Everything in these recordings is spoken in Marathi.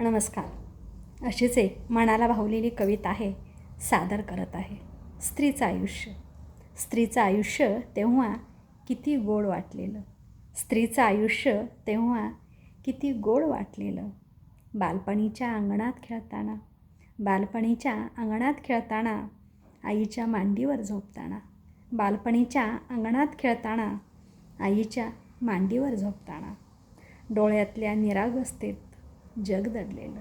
नमस्कार. अशीच एक मनाला भावलेली कविता आहे सादर करत आहे. स्त्रीचं आयुष्य. स्त्रीचं आयुष्य तेव्हा किती गोड वाटलेलं. स्त्रीचं आयुष्य तेव्हा किती गोड वाटलेलं. बालपणीच्या अंगणात खेळताना बालपणीच्या अंगणात खेळताना आईच्या मांडीवर झोपताना बालपणीच्या अंगणात खेळताना आईच्या मांडीवर झोपताना डोळ्यातल्या निरागसतेत जग दडलेलं.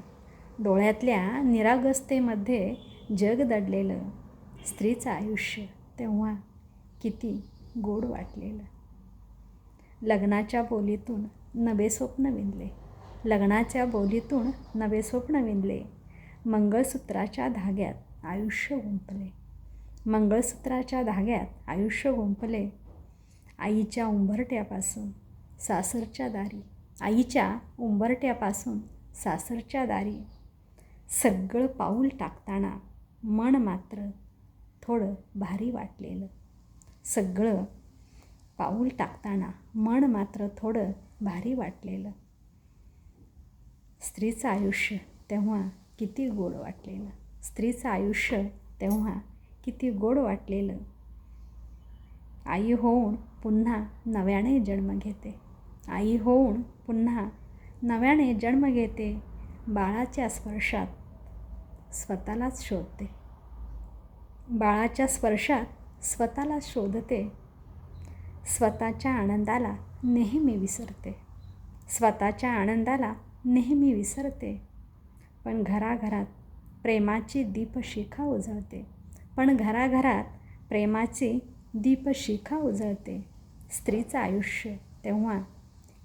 डोळ्यातल्या निरागस्तेमध्ये जग दडलेलं स्त्रीचं आयुष्य तेव्हा किती गोड वाटलेलं. लग्नाच्या बोलीतून नवे स्वप्न विणले लग्नाच्या बोलीतून नवे स्वप्न विणले मंगळसूत्राच्या धाग्यात आयुष्य गुंपले मंगळसूत्राच्या धाग्यात आयुष्य गुंपले आईच्या उंबरट्यापासून सासरच्या दारी आईच्या उंबरट्यापासून सासरच्या दारी. सगळं पाऊल टाकताना मन मात्र थोडं भारी वाटलेलं. सगळं पाऊल टाकताना मन मात्र थोडं भारी वाटलेलं. स्त्रीचं आयुष्य तेव्हा किती गोड वाटलेलं. स्त्रीचं आयुष्य तेव्हा किती गोड वाटलेलं. आई होऊन पुन्हा नव्याने जन्म घेते. आई होऊन पुन्हा नव्याने जन्म घेते बाळाच्या स्पर्शात. स्वतःलाच शोधते. बाळाच्या स्पर्शात स्वतःला शोधते. स्वतःच्या आनंदाला नेहमी विसरते. स्वतःच्या आनंदाला नेहमी विसरते. पण घराघरात प्रेमाची दीपशिखा उजळते. पण घराघरात प्रेमाची दीपशिखा उजळते. स्त्रीचं आयुष्य तेव्हा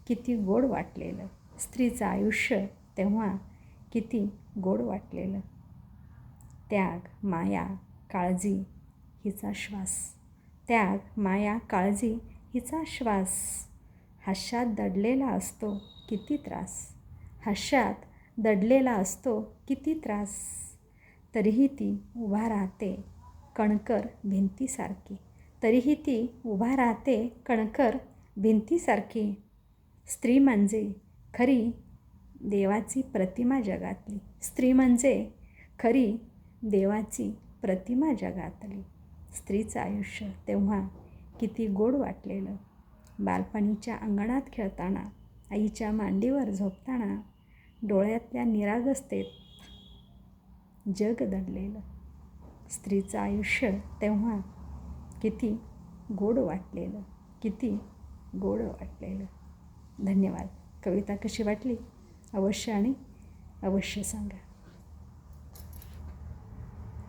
किती गोड वाटलेलं. स्त्रीचं आयुष्य तेव्हा किती गोड वाटलेलं. त्याग माया काळजी हिचा श्वास. त्याग माया काळजी हिचा श्वास. हास्यात दडलेला असतो किती त्रास. हास्यात दडलेला असतो किती त्रास. तरीही ती उभा राहते कणकर भिंतीसारखी. तरीही ती उभा राहते कणकर भिंतीसारखी. स्त्री म्हणजे खरी देवाची प्रतिमा जगातली. स्त्री म्हणजे खरी देवाची प्रतिमा जगातली. स्त्रीचं आयुष्य तेव्हा किती गोड वाटलेलं. बालपणीच्या अंगणात खेळताना आईच्या मांडीवर झोपताना डोळ्यातल्या निरागसतेत जग दडलेलं. स्त्रीचं आयुष्य तेव्हा किती गोड वाटलेलं. किती गोड वाटलेलं. धन्यवाद. कविता कशी वाटली? अवश्य आणि अवश्य सांगा.